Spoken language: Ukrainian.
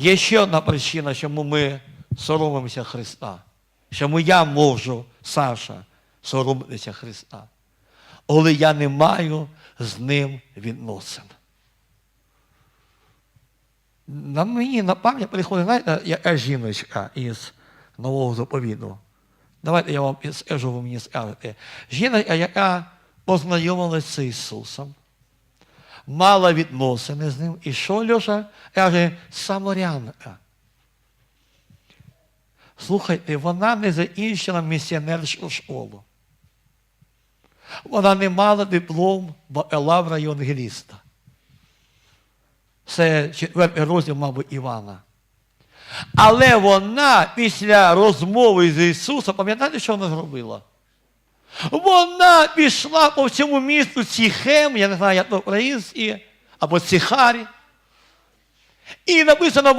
Є ще одна причина, чому ми соромимося Христа. Чому я можу, Саша, соромитися Христа. Але я не маю з ним відносин. На мені на пам'ять приходить, знаєте, яка жіночка із нового заповіду. Давайте я вам скажу, ви мені скажете. Жінка, яка познайомилася з Ісусом, мала відносини з ним. І що Льоша? Каже, самарянка. Слухайте, вона не закінчила місіонерську школу. Вона не мала диплом бакалавра євангеліста. Це четвертий розділ, мабуть, Івана. Але вона після розмови з Ісусом, пам'ятаєте, що вона зробила? Вона пішла по всьому місту Сіхем, я не знаю, як то українські, або Сіхарі. І написано,